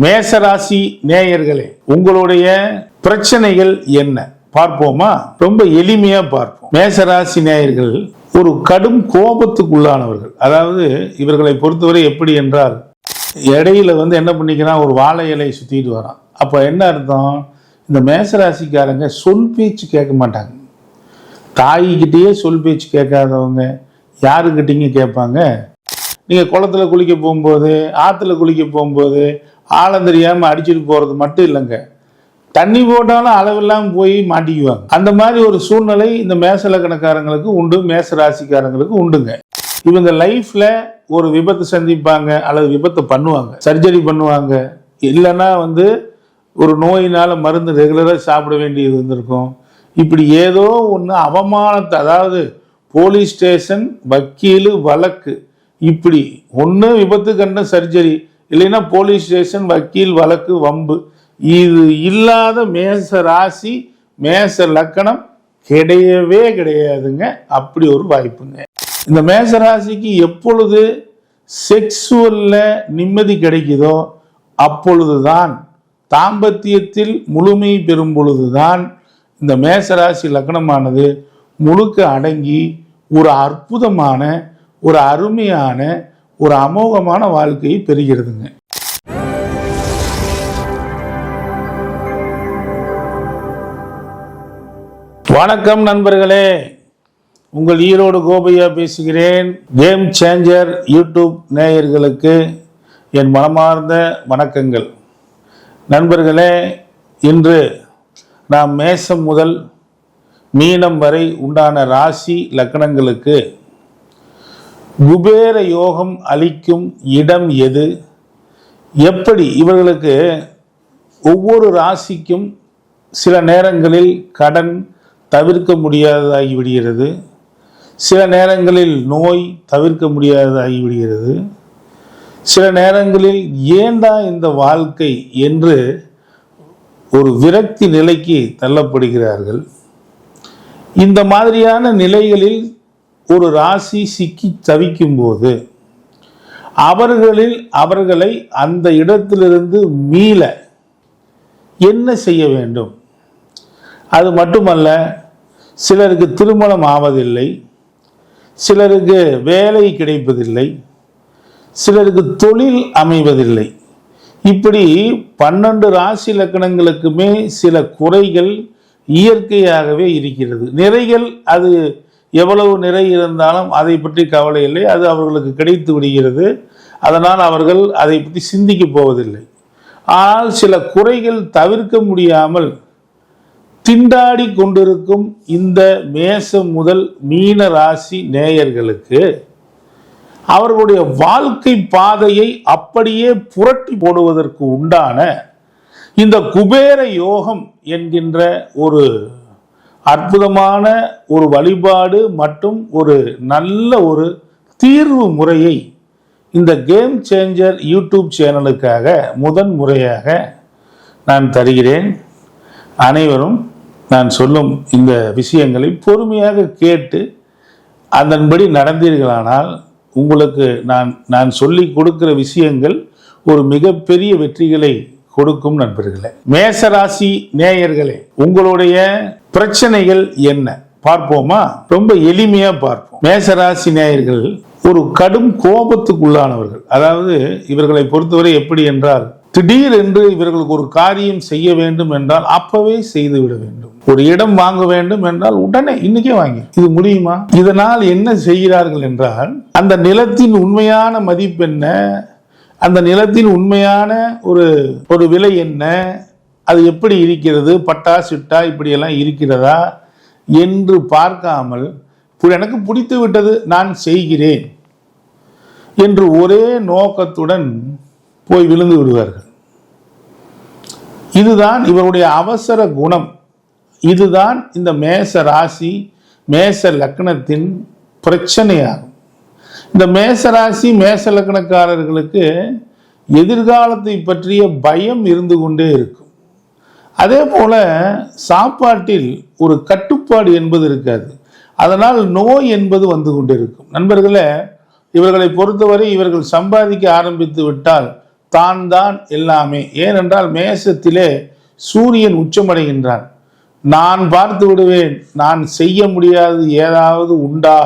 மேசராசி நேயர்களே உங்களுடைய பிரச்சனைகள் என்ன? பார்ப்போமா? ரொம்ப எளிமையா பார்ப்போம். மேசராசி நேயர்கள் ஒரு கடும் கோபத்துக்குள்ளானவர்கள். அதாவது இவர்களை பொறுத்தவரை எப்படி என்றால் இடையில வந்து என்ன பண்ணிக்கிறான்? ஒரு வாழை இலை சுத்திட்டு வரான். அப்ப என்ன அர்த்தம்? இந்த மேசராசிக்காரங்க சொல் பேச்சு கேட்க மாட்டாங்க. தாய்கிட்டேயே சொல் பேச்சு கேட்காதவங்க யாருக்கிட்டீங்க கேட்பாங்க. நீங்கள் குளத்துல குளிக்க போகும்போது ஆற்றுல குளிக்க போகும்போது ஆழம் தெரியாமல் அடிச்சுட்டு போகிறது மட்டும் இல்லைங்க. தண்ணி போட்டாலும் அளவில்லாமல் போய் மாட்டிக்குவாங்க. அந்த மாதிரி ஒரு சூழ்நிலை இந்த மேசலக்கணக்காரங்களுக்கு உண்டு மேச ராசிக்காரங்களுக்கு உண்டுங்க. இவங்க லைஃப்பில் ஒரு விபத்து சந்திப்பாங்க அல்லது விபத்தை பண்ணுவாங்க. சர்ஜரி பண்ணுவாங்க. இல்லைன்னா வந்து ஒரு நோயினால் மருந்து ரெகுலராக சாப்பிட வேண்டியது வந்திருக்கும் இப்படி ஏதோ ஒன்று அவமானத்தை அதாவது போலீஸ் ஸ்டேஷன் வக்கீல் வழக்கு. இப்படி ஒன்று விபத்து கண்ட சர்ஜரி இல்லைன்னா போலீஸ் ஸ்டேஷன் வக்கீல் வழக்கு வம்பு. இது இல்லாத மேச ராசி மேச லக்கணம் கிடையவே கிடையாதுங்க. அப்படி ஒரு வாய்ப்புங்க. இந்த மேச ராசிக்கு எப்பொழுது செக்ஸுவல்ல நிம்மதி கிடைக்குதோ அப்பொழுதுதான் தாம்பத்தியத்தில் முழுமை பெறும் பொழுதுதான் இந்த மேசராசி லக்னமானது முழுக்க அடங்கி ஒரு அற்புதமான ஒரு அருமையான ஒரு அமோகமான வாழ்க்கையை பெறுகிறதுங்க. வணக்கம் நண்பர்களே. உங்கள் ஈரோடு கோபையா பேசுகிறேன். கேம் சேஞ்சர் யூடியூப் நேயர்களுக்கு என் மனமார்ந்த வணக்கங்கள். நண்பர்களே இன்று நாம் மேசம் முதல் மீனம் வரை உண்டான ராசி லக்கணங்களுக்கு குபேர யோகம் அளிக்கும் இடம் எது? எப்படி? இவர்களுக்கு ஒவ்வொரு ராசிக்கும் சில நேரங்களில் கடன் தவிர்க்க முடியாததாகி விடுகிறது. சில நேரங்களில் நோய் தவிர்க்க முடியாததாகி விடுகிறது. சில நேரங்களில் ஏண்டா இந்த வாழ்க்கை என்று ஒரு விரக்தி நிலைக்கு தள்ளப்படுகிறார்கள். இந்த மாதிரியான நிலைகளில் ஒரு ராசி சிக்கி தவிக்கும்போது அவர்களில் அவர்களை அந்த இடத்திலிருந்து மீள என்ன செய்ய வேண்டும்? அது மட்டுமல்ல சிலருக்கு திருமணம் ஆவதில்லை சிலருக்கு வேலை கிடைப்பதில்லை சிலருக்கு தொழில் அமைவதில்லை. இப்படி பன்னெண்டு ராசி லக்கணங்களுக்குமே சில குறைகள் இயற்கையாகவே இருக்கிறது. நிறைகள் அது எவ்வளவு நிறை இருந்தாலும் அதை பற்றி கவலை இல்லை. அது அவர்களுக்கு கிடைத்து விடுகிறது. அதனால் அவர்கள் அதை பற்றி சிந்திக்க போவதில்லை. ஆனால் சில குறைகள் தவிர்க்க முடியாமல் திண்டாடி கொண்டிருக்கும் இந்த மேசம் முதல் மீன ராசி நேயர்களுக்கு அவர்களுடைய வாழ்க்கை பாதையை அப்படியே புரட்டி போடுவதற்கு உண்டான இந்த குபேர யோகம் என்கின்ற ஒரு அற்புதமான ஒரு வழிபாடு மற்றும் ஒரு நல்ல ஒரு தீர்வு முறையை இந்த கேம் சேஞ்சர் யூடியூப் சேனலுக்காக முதன் முறையாக நான் தருகிறேன். அனைவரும் நான் சொல்லும் இந்த விஷயங்களை பொறுமையாக கேட்டு அதன்படி நடந்தீர்களானால் உங்களுக்கு நான் நான் சொல்லி கொடுக்கிற விஷயங்கள் ஒரு மிகப்பெரிய வெற்றிகளை கொடுக்கும் நண்பர்களே. மேசராசி நேயர்களே உங்களுடைய பிரச்சனைகள் என்ன? பார்ப்போமா? ரொம்ப எளிமையா பார்ப்போம். மேசராசி நேயர்கள் ஒரு கடும் கோபத்துக்குள்ளானவர்கள். அதாவது இவர்களை பொறுத்தவரை எப்படி என்றால் திடீரென்று இவர்களுக்கு ஒரு காரியம் செய்ய வேண்டும் என்றால் அப்பவே செய்து விட வேண்டும். ஒரு இடம் வாங்க வேண்டும் என்றால் உடனே இன்னைக்கே வாங்கி. இது முடியுமா? இதனால் என்ன செய்கிறார்கள் என்றால் அந்த நிலத்தின் உண்மையான மதிப்பு என்ன? அந்த நிலத்தின் உண்மையான ஒரு ஒரு விலை என்ன? அது எப்படி இருக்கிறது? பட்டா சிட்டா இப்படியெல்லாம் இருக்கிறதா? என்று பார்க்காமல் எனக்கு பிடித்து விட்டது நான் செய்கிறேன் என்று ஒரே நோக்கத்துடன் போய் விழுந்து விடுவார்கள். இதுதான் இவருடைய அவசர குணம். இதுதான் இந்த மேச ராசி மேச லக்னத்தின் பிரச்சனையாகும். இந்த மேச ராசி மேச லக்னக்காரர்களுக்கு எதிர்காலத்தை பற்றிய பயம் இருந்து கொண்டே இருக்கும். அதே போல சாப்பாட்டில் ஒரு கட்டுப்பாடு என்பது இருக்காது. அதனால் நோய் என்பது வந்து கொண்டிருக்கும். நண்பர்களே இவர்களை பொறுத்தவரை இவர்கள் சம்பாதிக்க ஆரம்பித்து விட்டால் தான் தான் எல்லாமே. ஏனென்றால் மேசத்திலே சூரியன் உச்சமடைகின்றான். நான் பார்த்து விடுவேன் நான் செய்ய முடியாது ஏதாவது உண்டா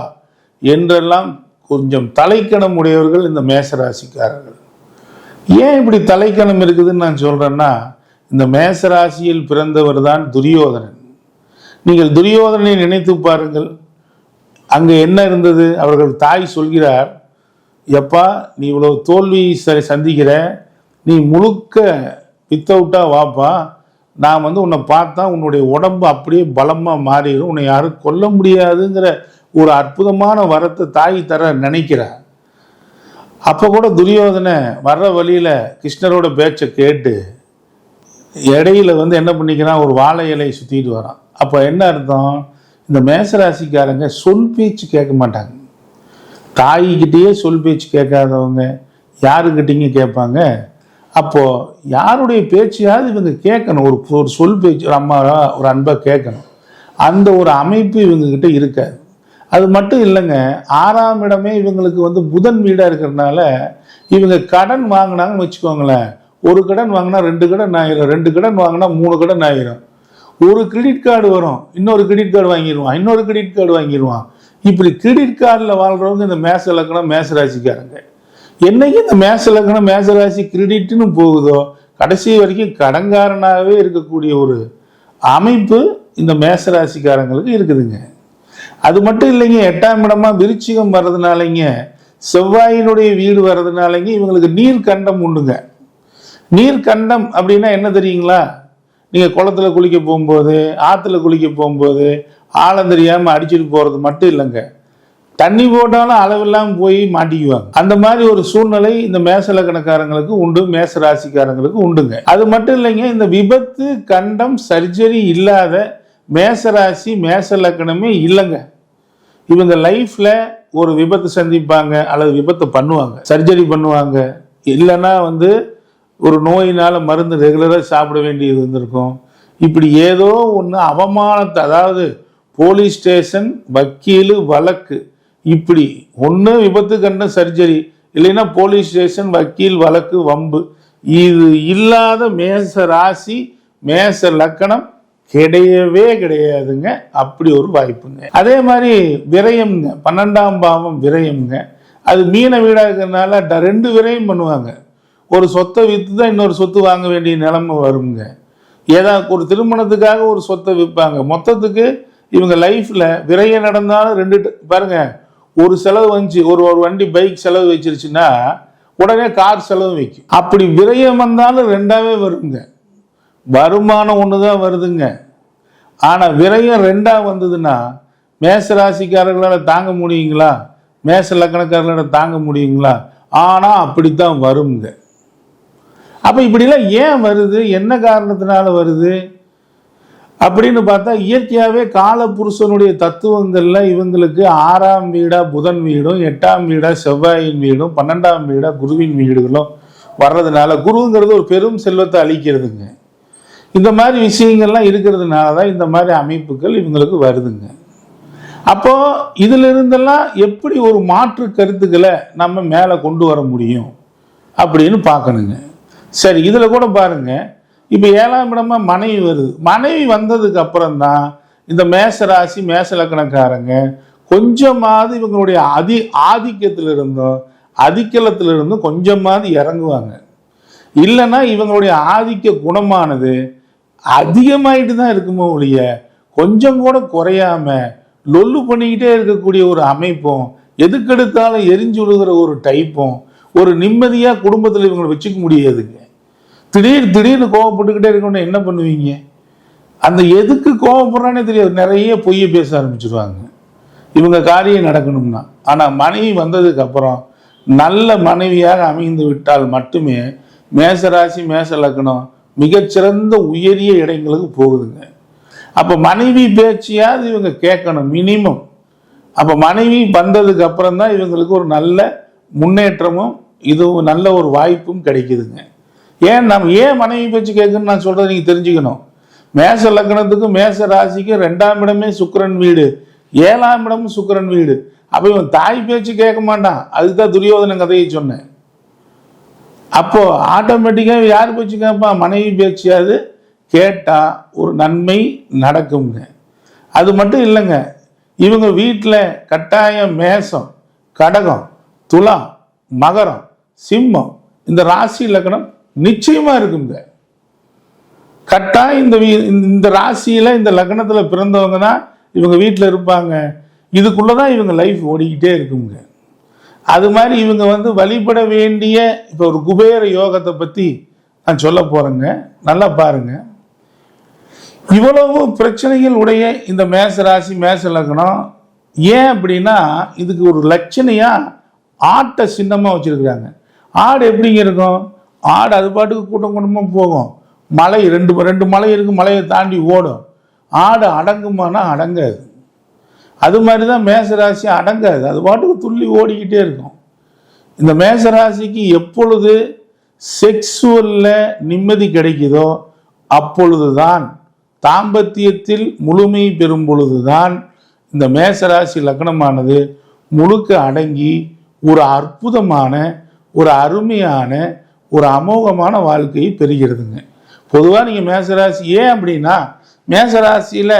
என்றெல்லாம் கொஞ்சம் தலைக்கணம் உடையவர்கள் இந்த மேசராசிக்காரர்கள். ஏன் இப்படி தலைக்கணம் இருக்குதுன்னு நான் சொல்றேன்னா இந்த மேச ராசியில் பிறந்தவர் தான் துரியோதனன். நீங்கள் துரியோதனனை நினைத்து பாருங்கள். அங்கே என்ன இருந்தது? அவர்கள் தாய் சொல்கிறார் எப்பா நீ இவ்வளவு தோல்வி சரி சந்திக்கிற. நீ முழுக்க வித்தவுட்டாக வாப்பா. நான் வந்து உன்னை பார்த்தா உன்னுடைய உடம்பு அப்படியே பலமாக மாறிடும். உன்னை யாரும் கொல்ல முடியாதுங்கிற ஒரு அற்புதமான வரத்தை தாய் தர நினைக்கிறார். அப்போ கூட துரியோதனை வர்ற வழியில் கிருஷ்ணரோட பேச்சை கேட்டு இடையில வந்து என்ன பண்ணிக்கிறான்? ஒரு வாழை இலையை சுற்றிட்டு வரான். அப்போ என்ன அர்த்தம்? இந்த மேசராசிக்காரங்க சொல் பேச்சு கேட்க மாட்டாங்க. தாய்கிட்டேயே சொல் பேச்சு கேட்காதவங்க யாருக்கிட்டேங்க கேட்பாங்க. அப்போது யாருடைய பேச்சையாவது இவங்க கேட்கணும். ஒரு ஒரு சொல் பேச்சு ஒரு அம்மா ஒரு அன்பை கேட்கணும். அந்த ஒரு அமைப்பு இவங்கக்கிட்ட இருக்காது. அது மட்டும் இல்லைங்க ஆறாம் இடமே இவங்களுக்கு வந்து புதன் வீடாக இருக்கிறதுனால இவங்க கடன் வாங்கினாங்கன்னு வச்சுக்கோங்களேன். ஒரு கடன் வாங்கினா ரெண்டு கடன் ஆயிரும் ரெண்டு கடன் வாங்கினா மூணு கடன் ஆயிரும் ஒரு கிரெடிட் கார்டு வரும் இன்னொரு கிரெடிட் கார்டு வாங்கிடுவான் இன்னொரு கிரெடிட் கார்டு வாங்கிடுவான் இப்படி கிரெடிட் கார்டில் வாழ்றவங்க இந்த மேச இலக்கணம் மேச ராசிக்காரங்க. என்னைக்கு இந்த மேச இலக்கணம் மேச ராசி கிரெடிட்னு போகுதோ கடைசி வரைக்கும் கடன்காரனாகவே இருக்கக்கூடிய ஒரு அமைப்பு இந்த மேச ராசிக்காரங்களுக்கு இருக்குதுங்க. அது மட்டும் இல்லைங்க எட்டாம் இடமா விருச்சிகம் வர்றதுனாலங்க செவ்வாயினுடைய வீடு வர்றதுனாலங்க இவங்களுக்கு நீர் கண்டம் உண்டுங்க. நீர் கண்டம் அப்படின்னா என்ன தெரியுங்களா? நீங்கள் குளத்துல குளிக்க போகும்போது ஆற்றுல குளிக்க போகும்போது ஆழம் தெரியாமல் அடிச்சுட்டு போகிறது மட்டும் இல்லைங்க. தண்ணி போட்டாலும் அளவில்லாமல் போய் மாட்டிக்குவாங்க. அந்த மாதிரி ஒரு சூழ்நிலை இந்த மேசலக்கணக்காரங்களுக்கு உண்டு மேச ராசிக்காரங்களுக்கு உண்டுங்க. அது மட்டும் இல்லைங்க இந்த விபத்து கண்டம் சர்ஜரி இல்லாத மேச ராசி மேச லக்கணமே இல்லைங்க. இவங்க லைஃப்பில் ஒரு விபத்து சந்திப்பாங்க அல்லது விபத்து பண்ணுவாங்க சர்ஜரி பண்ணுவாங்க இல்லைன்னா வந்து ஒரு நோயினால் மருந்து ரெகுலராக சாப்பிட வேண்டியது இருந்திருக்கும். இப்படி ஏதோ ஒன்று அவமானத்தை அதாவது போலீஸ் ஸ்டேஷன் வக்கீல் வழக்கு. இப்படி ஒன்று விபத்து கண்ட சர்ஜரி இல்லைன்னா போலீஸ் ஸ்டேஷன் வக்கீல் வழக்கு வம்பு. இது இல்லாத மேச ராசி மேச லக்கணம் கிடையவே கிடையாதுங்க. அப்படி ஒரு வாய்ப்புங்க. அதே மாதிரி விரயம்ங்க. பன்னெண்டாம் பாவம் விரயம்ங்க. அது மீன வீடாக இருக்கிறதுனால ரெண்டு விரயம் பண்ணுவாங்க. ஒரு சொத்தை விற்று தான் இன்னொரு சொத்து வாங்க வேண்டிய நிலைமை வருங்க. ஏதாவது ஒரு திருமணத்துக்காக ஒரு சொத்தை விற்பாங்க. மொத்தத்துக்கு இவங்க லைஃப்பில் விரயம் நடந்தாலும் ரெண்டு ட- பாருங்க ஒரு செலவு வந்துச்சு ஒரு ஒரு வண்டி பைக் செலவு வச்சிருச்சுன்னா உடனே கார் செலவு வைக்கும். அப்படி விரயம் வந்தாலும் ரெண்டாவே வருங்க. வருமானம் ஒன்று தான் வருதுங்க. ஆனால் விரயம் ரெண்டாக வந்ததுன்னா மேச ராசிக்காரர்களால் தாங்க முடியுங்களா? மேச லக்கணக்காரர்களால் தாங்க முடியுங்களா? ஆனால் அப்படித்தான் வருங்க. அப்போ இப்படிலாம் ஏன் வருது? என்ன காரணத்தினால வருது? அப்படின்னு பார்த்தா இயற்கையாகவே காலபுருஷனுடைய தத்துவங்களில் இவங்களுக்கு ஆறாம் வீடாக புதன் வீடும் எட்டாம் வீடாக செவ்வாயின் வீடும் பன்னெண்டாம் வீடாக குருவின் வீடுகளும் வர்றதுனால குருங்கிறது ஒரு பெரும் செல்வத்தை அளிக்கிறதுங்க. இந்த மாதிரி விஷயங்கள்லாம் இருக்கிறதுனால தான் இந்த மாதிரி அமைப்புகள் இவங்களுக்கு வருதுங்க. அப்போது இதிலிருந்தெல்லாம் எப்படி ஒரு மாற்று கருத்துக்களை நம்ம மேலே கொண்டு வர முடியும் அப்படின்னு பார்க்கணுங்க. சரி இதில் கூட பாருங்க. இப்போ ஏழாம் இடமா மனைவி வருது. மனைவி வந்ததுக்கு அப்புறம் தான் இந்த மேச ராசி மேச லக்கணக்காரங்க கொஞ்சமாவது இவங்களுடைய அதி ஆதிக்கத்தில் அதிக்கலத்திலிருந்தும் அதிக்கலத்தில் இருந்தும் கொஞ்சமாவது இறங்குவாங்க. இல்லைன்னா இவங்களுடைய ஆதிக்க குணமானது அதிகமாயிட்டு தான் இருக்குமோ ஒழிய கொஞ்சம் கூட குறையாம லொல்லு பண்ணிக்கிட்டே இருக்கக்கூடிய ஒரு அமைப்பும் எதுக்கெடுத்தாலும் எரிஞ்சு விழுகிற ஒரு டைப்பும் ஒரு நிம்மதியா குடும்பத்தில் இவங்களை வச்சுக்க முடியாதுங்க. திடீர் திடீர்னு கோவப்பட்டுக்கிட்டே இருக்கணும் என்ன பண்ணுவீங்க? அந்த எதுக்கு கோவப்படுறானே தெரியாது. நிறைய பொய்யை பேச ஆரம்பிச்சிருவாங்க. இவங்க காரியம் நடக்கணும்னா. ஆனால் மனைவி வந்ததுக்கு அப்புறம் நல்ல மனைவியாக அமைந்து விட்டால் மட்டுமே மேசராசி மேச லக்னம் மிகச்சிறந்த உயரிய இடங்களுக்கு போகுதுங்க. அப்போ மனைவி பேச்சையாவது இவங்க கேட்கணும் மினிமம் அப்போ மனைவி வந்ததுக்கு அப்புறம் தான் இவங்களுக்கு ஒரு நல்ல முன்னேற்றமும் இதுவும் நல்ல ஒரு வாய்ப்பும் கிடைக்குதுங்க. ஏன் நம்ம ஏன் மனைவி பேச்சு கேட்குன்னு நான் சொல்கிறத நீங்கள் தெரிஞ்சுக்கணும். மேச லக்னத்துக்கும் மேச ராசிக்கும் ரெண்டாம் இடமே சுக்கரன் வீடு. ஏழாம் இடமும் சுக்கரன் வீடு. அப்போ இவன் தாய் பேச்சு கேட்க மாட்டான். அதுதான் துரியோதன கதையை சொன்னேன். அப்போது ஆட்டோமேட்டிக்காக யார் பேச்சு கேட்பான்? மனைவி பேச்சியாவது கேட்டால் ஒரு நன்மை நடக்குங்க அது மட்டும் இல்லைங்க. இவங்க வீட்டில் கட்டாயம் மேசம் கடகம் துலாம் மகரம் சிம்மம். இந்த ராசி இலக்கணம் நிச்சயமா இருக்குங்க. கட்டாயம் இந்த வீ- இந்த- இந்த ராசியில இந்த லக்னத்துல பிறந்தவங்க தான் இவங்க வீட்டில் இருப்பாங்க. இதுக்குள்ளதான் இவங்க லைஃப் ஓடிக்கிட்டே இருக்குங்க. அது மாதிரி இவங்க வந்து வழிபட வேண்டிய இப்போ ஒரு குபேர யோகத்தை பத்தி நான் சொல்ல போறேங்க. நல்லா பாருங்க. இவ்வளவு பிரச்சனைகள் உடைய இந்த மேச ராசி மேச லக்னம் ஏன் அப்படின்னா இதுக்கு ஒரு லட்சணையா ஆட்டை சின்னமா வச்சிருக்கிறாங்க. ஆடு எப்படிங்க இருக்கும்? ஆடு அது பாட்டுக்கு கூட்டம் கூட்டமாக போகும். மலை ரெண்டு ரெண்டு மலை இருக்கு மலையை தாண்டி ஓடும். ஆடு அடங்குமானா அடங்காது. அது மாதிரி தான் மேசராசி அடங்காது. அது பாட்டுக்கு துள்ளி ஓடிக்கிட்டே இருக்கும். இந்த மேசராசிக்கு எப்பொழுது செக்ஸுவலில் நிம்மதி கிடைக்குதோ அப்பொழுதுதான். தாம்பத்தியத்தில் முழுமை பெறும் பொழுதுதான் இந்த மேசராசி லக்னமானது முழுக்க அடங்கி ஒரு அற்புதமான ஒரு அருமையான ஒரு அமோகமான வாழ்க்கையை பெறுகிறதுங்க. பொதுவாக நீங்கள் மேசராசி ஏன் அப்படின்னா மேசராசியில்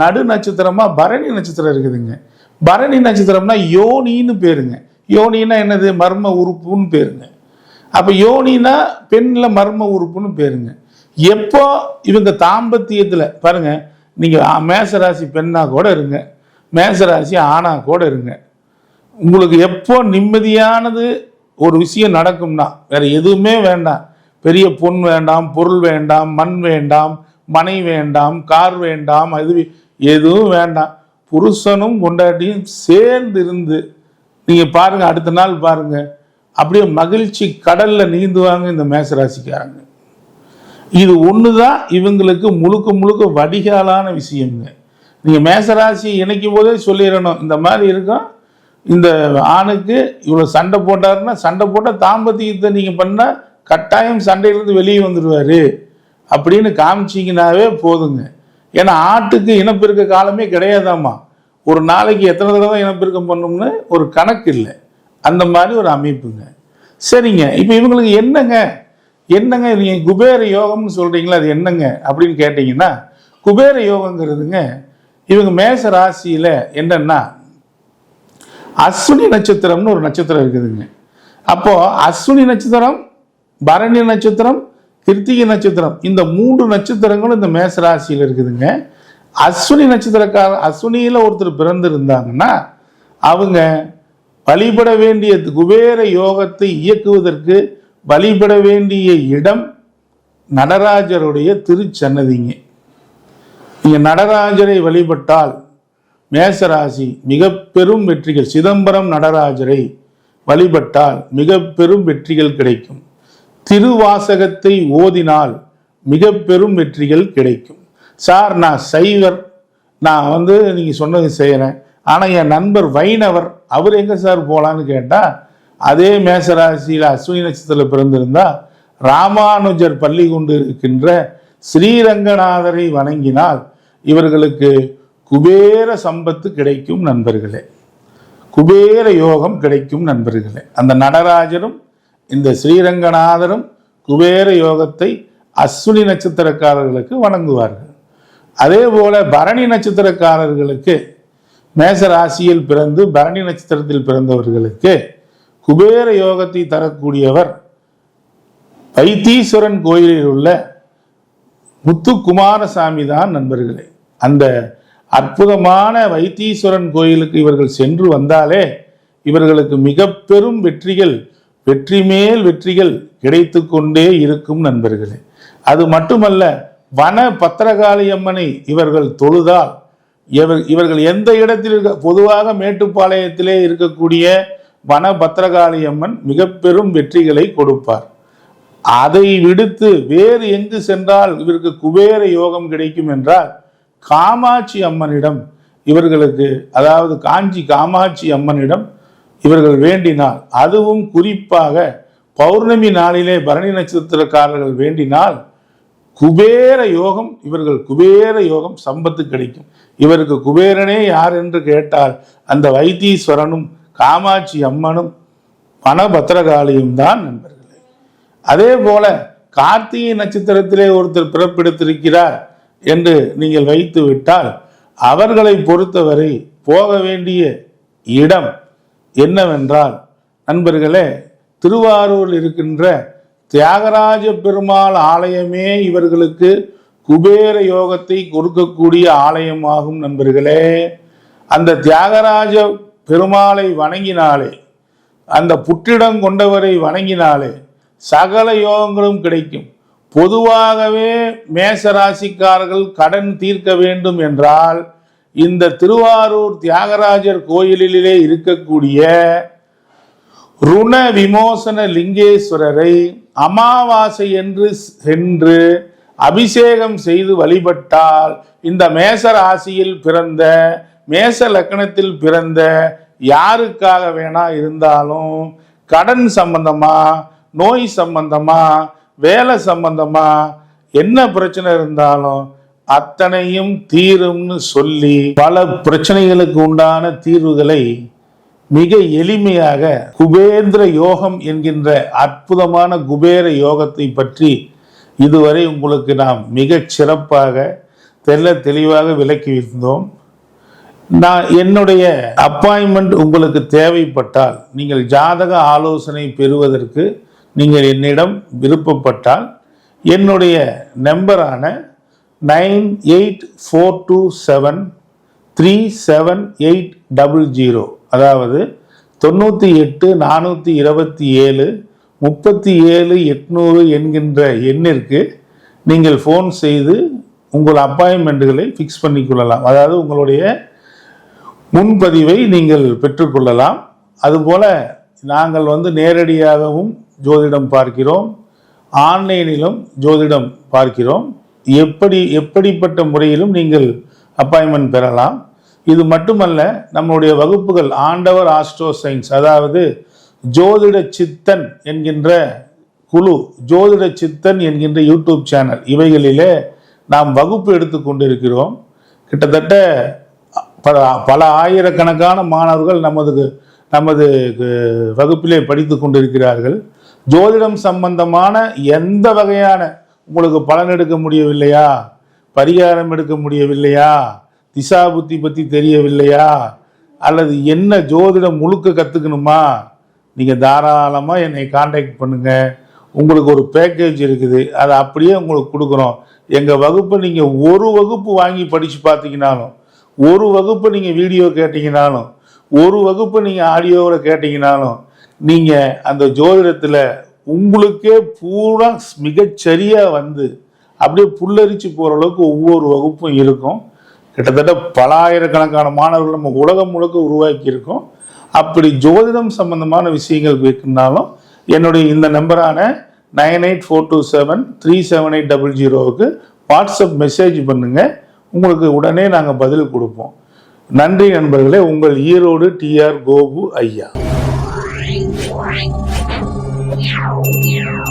நடு நட்சத்திரமாக பரணி நட்சத்திரம் இருக்குதுங்க. பரணி நட்சத்திரம்னா யோனின்னு பேருங்க. யோனின்னா என்னது? மர்ம உறுப்புன்னு பேருங்க. அப்போ யோனினா பெண்ணில் மர்ம உறுப்புன்னு பேருங்க. எப்போ இவங்க தாம்பத்தியத்தில் பாருங்கள் நீங்கள் மேசராசி பெண்ணாக கூட இருங்க. மேசராசி ஆணாக கூட இருங்க. உங்களுக்கு எப்போ நிம்மதியானது ஒரு விஷயம் நடக்கும்னா வேற எதுவுமே வேண்டாம். பெரிய பொன் வேண்டாம் பொருள் வேண்டாம் மண் வேண்டாம் மனை வேண்டாம் கார் வேண்டாம் அது எதுவும் வேண்டாம். புருஷனும் கொண்டாட்டியும் சேர்ந்து இருந்து நீங்க பாருங்க அடுத்த நாள் பாருங்க அப்படியே மகிழ்ச்சி கடல்ல நீந்துவாங்க இந்த மேசராசிக்காரங்க. இது ஒண்ணுதான் இவங்களுக்கு முழுக்க முழுக்க வடிகாலான விஷயங்க. நீங்க மேசராசி இணைக்கும் போதே சொல்லிடணும் இந்த மாதிரி இருக்கும் இந்த ஆணுக்கு இவ்வளவு சண்டை போட்டாருன்னா சண்டை போட்டால் தாம்பத்தியத்தை நீங்க பண்ணா கட்டாயம் சண்டையிலிருந்து வெளியே வந்துடுவாரு அப்படின்னு காமிச்சிங்கனாவே போதுங்க. ஏன்னா ஆட்டுக்கு இனப்பெருக்க காலமே கிடையாதாம்மா. ஒரு நாளைக்கு எத்தனை தடவை இனப்பெருக்கம் பண்ணும்னு ஒரு கணக்கு இல்லை. அந்த மாதிரி ஒரு அமைப்புங்க. சரிங்க. இப்போ இவங்களுக்கு என்னங்க? என்னங்க நீங்கள் குபேர யோகம்னு சொல்கிறீங்களா அது என்னங்க? அப்படின்னு கேட்டிங்கன்னா குபேர யோகங்கிறதுங்க இவங்க மேச ராசியில் என்னென்னா அஸ்வினி நட்சத்திரம்னு ஒரு நட்சத்திரம் இருக்குதுங்க. அப்போது அஸ்வினி நட்சத்திரம் பரணி நட்சத்திரம் கிருத்திகை நட்சத்திரம் இந்த மூன்று நட்சத்திரங்களும் இந்த மேச ராசியில் இருக்குதுங்க. அஸ்வினி நட்சத்திரக்கார அஸ்வினியில் ஒருத்தர் பிறந்து இருந்தாங்கன்னா அவங்க வழிபட வேண்டிய குபேர யோகத்தை இயக்குவதற்கு வழிபட வேண்டிய இடம் நடராஜருடைய திருச்சன்னதிங்க. இங்கே நடராஜரை வழிபட்டால் மேசராசி மிக பெரும் வெற்றிகள். சிதம்பரம் நடராஜரை வழிபட்டால் மிக பெரும் வெற்றிகள் கிடைக்கும். திருவாசகத்தை ஓதினால் மிக பெரும் வெற்றிகள் கிடைக்கும். சார் நான் சைவர். நான் வந்து நீங்கள் சொன்னது செய்கிறேன் ஆனால் என் நண்பர் வைணவர் அவர் எங்கே சார் போகலான்னு கேட்டால் அதே மேசராசியில் அஸ்வினி நட்சத்திரத்தில் பிறந்திருந்தால் ராமானுஜர் பள்ளி கொண்டு இருக்கின்ற ஸ்ரீரங்கநாதரை வணங்கினால் இவர்களுக்கு குபேர சம்பத்து கிடைக்கும் நண்பர்களே. குபேர யோகம் கிடைக்கும் நண்பர்களே. அந்த நடராஜரும் இந்த ஸ்ரீரங்கநாதரும் குபேர யோகத்தை அஸ்வினி நட்சத்திரக்காரர்களுக்கு வணங்குவார்கள். அதே போல பரணி நட்சத்திரக்காரர்களுக்கு மேச ராசியில் பிறந்து பரணி நட்சத்திரத்தில் பிறந்தவர்களுக்கு குபேர யோகத்தை தரக்கூடியவர் வைத்தீஸ்வரன் கோயிலில் உள்ள முத்துக்குமாரசாமி தான் நண்பர்களே. அந்த அற்புதமான வைத்தீஸ்வரன் கோயிலுக்கு இவர்கள் சென்று வந்தாலே இவர்களுக்கு மிக பெரும் வெற்றிகள் வெற்றி மேல் வெற்றிகள் கிடைத்து கொண்டே இருக்கும் நண்பர்களே. அது மட்டுமல்ல வன பத்திரகாளி அம்மனை இவர்கள் தொழுதால் இவர் இவர்கள் எந்த இடத்தில் இருக்க பொதுவாக மேட்டுப்பாளையத்திலே இருக்கக்கூடிய வன பத்திரகாளி அம்மன் மிக பெரும் வெற்றிகளை கொடுப்பார். அதை விடுத்து வேறு எங்கு சென்றால் இவருக்கு குபேர யோகம் கிடைக்கும் என்றால் காமாட்சி அம்மனிடம் இவர்களுக்கு அதாவது காஞ்சி காமாட்சி அம்மனிடம் இவர்கள் வேண்டினால் அதுவும் குறிப்பாக பௌர்ணமி நாளிலே பரணி நட்சத்திரக்காரர்கள் வேண்டினால் குபேர யோகம் இவர்கள் குபேர யோகம் சம்பத்து கிடைக்கும். இவருக்கு குபேரனே யார் என்று கேட்டால் அந்த வைத்தீஸ்வரனும் காமாட்சி அம்மனும் பணபத்திரகாளியும் தான் நண்பர்களே. அதே போல கார்த்திகை நட்சத்திரத்திலே ஒருத்தர் பிறப்பெடுத்திருக்கிறார். என்று நீங்கள் வைத்து விட்டால் அவர்களை பொறுத்தவரை போக வேண்டிய இடம் என்னவென்றால் நண்பர்களே திருவாரூரில் இருக்கின்ற தியாகராஜ பெருமாள் ஆலயமே இவர்களுக்கு குபேர யோகத்தை கொடுக்கக்கூடிய ஆலயமாகும் நண்பர்களே. அந்த தியாகராஜ பெருமாளை வணங்கினாலே அந்த புற்றிடம் கொண்டவரை வணங்கினாலே சகல யோகங்களும் கிடைக்கும். பொதுவாகவே மேச ராசிக்காரர்கள் கடன் தீர்க்க வேண்டும் என்றால் இந்த திருவாரூர் தியாகராஜர் கோயிலிலே இருக்கக்கூடிய ருண விமோசன லிங்கேஸ்வரரை அமாவாசை என்று சென்று அபிஷேகம் செய்து வழிபட்டால் இந்த மேச ராசியில் பிறந்த மேச லக்கணத்தில் பிறந்த யாருக்காக வேணா இருந்தாலும் கடன் சம்பந்தமா நோய் சம்பந்தமா வேலை சம்பந்தமா என்ன பிரச்சனை இருந்தாலும் அத்தனையும் தீரும்னு சொல்லி பல பிரச்சனைகளுக்கு உண்டான தீர்வுகளை மிக எளிமையாக குபேந்திர யோகம் என்கின்ற அற்புதமான குபேர யோகத்தை பற்றி இதுவரை உங்களுக்கு நாம் மிக சிறப்பாக தெல்ல தெளிவாக விளக்கி விளக்கியிருந்தோம். நான் என்னுடைய அப்பாயின்மெண்ட் உங்களுக்கு தேவைப்பட்டால் நீங்கள் ஜாதக ஆலோசனை பெறுவதற்கு நீங்கள் என்னிடம் விருப்பப்பட்டால் என்னுடைய நம்பரான nine eight four two seven three seven eight double zero அதாவது தொண்ணூற்றி எட்டு நானூற்றி இருபத்தி ஏழு முப்பத்தி ஏழு எட்நூறு என்கின்ற எண்ணிற்கு நீங்கள் ஃபோன் செய்து உங்கள் அப்பாயின்மெண்ட்டுகளை ஃபிக்ஸ் பண்ணிக்கொள்ளலாம் அதாவது உங்களுடைய முன்பதிவை நீங்கள் பெற்றுக்கொள்ளலாம் அதுபோல் நாங்கள் வந்து நேரடியாகவும் ஜோதிடம் பார்க்கிறோம். ஆன்லைனிலும் ஜோதிடம் பார்க்கிறோம். எப்படி எப்படிப்பட்ட முறையிலும் நீங்கள் அப்பாயின்மெண்ட் பெறலாம். இது மட்டுமல்ல நம்முடைய வகுப்புகள் ஆண்டவர் ஆஸ்ட்ரோ சயின்ஸ் அதாவது ஜோதிட சித்தன் என்கின்ற குழு ஜோதிட சித்தன் என்கின்ற யூடியூப் சேனல் இவைகளிலே நாம் வகுப்பு எடுத்து கொண்டிருக்கிறோம். கிட்டத்தட்ட பல பல ஆயிரக்கணக்கான மாணவர்கள் நமது நமது வகுப்பிலே படித்து கொண்டிருக்கிறார்கள். ஜோதிடம் சம்பந்தமான எந்த வகையான உங்களுக்கு பலன் எடுக்க முடியவில்லையா? பரிகாரம் எடுக்க முடியவில்லையா? திசா புத்தி பற்றி தெரியவில்லையா? அல்லது என்ன ஜோதிடம் முழுக்க கற்றுக்கணுமா நீங்கள் தாராளமாக என்னை காண்டாக்ட் பண்ணுங்கள் உங்களுக்கு ஒரு பேக்கேஜ் இருக்குது. அதை அப்படியே உங்களுக்கு கொடுக்குறோம். எங்கள் வகுப்பை நீங்கள் ஒரு வகுப்பு வாங்கி படித்து பார்த்தீங்கனாலும் ஒரு வகுப்பு நீங்கள் வீடியோ கேட்டிங்கனாலும் ஒரு வகுப்பு நீங்கள் ஆடியோவில் கேட்டிங்கனாலும் நீங்கள் அந்த ஜோதிடத்தில் உங்களுக்கே பூரா மிகச்சரியாக வந்து அப்படியே புல்லரிச்சு போகிற அளவுக்கு ஒவ்வொரு வகுப்பும் இருக்கும். கிட்டத்தட்ட பல ஆயிரக்கணக்கான மாணவர்கள் நம்ம உலகம் முழுக்க உருவாக்கி இருக்கோம் அப்படி ஜோதிடம் சம்பந்தமான விஷயங்கள் கேட்கணுனாலும் என்னுடைய இந்த நம்பரான nine eight four two seven three seven eight double ஜீரோவுக்கு வாட்ஸ்அப் மெசேஜ் பண்ணுங்கள் உங்களுக்கு உடனே நாங்கள் பதில் கொடுப்போம். நன்றி நண்பர்களே உங்கள் ஈரோடு டிஆர் கோபு ஐயா.